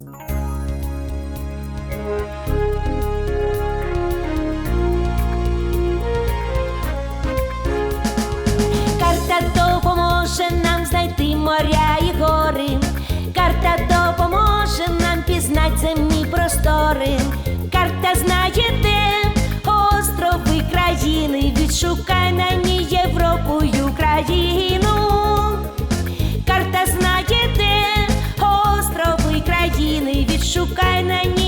Карта допоможе нам знайти моря і гори. Карта допоможе нам пізнать земні простори. Відшукай на ній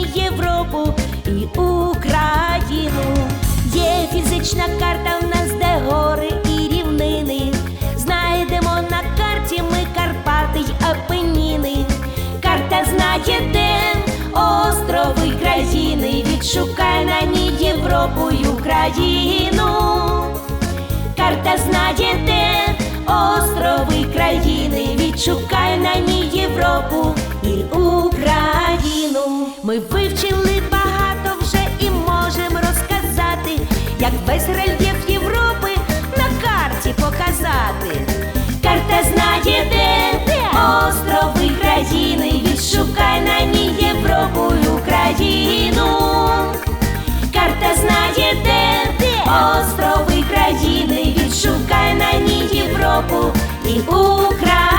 Ми вивчили багато вже і можемо розказати, як весь рельєф Європи на карті показати. Карта знає де, де? острови країни, відшукай на ній Європу і Україну. Карта знає де, де? острови країни, відшукай на ній Європу і Україну.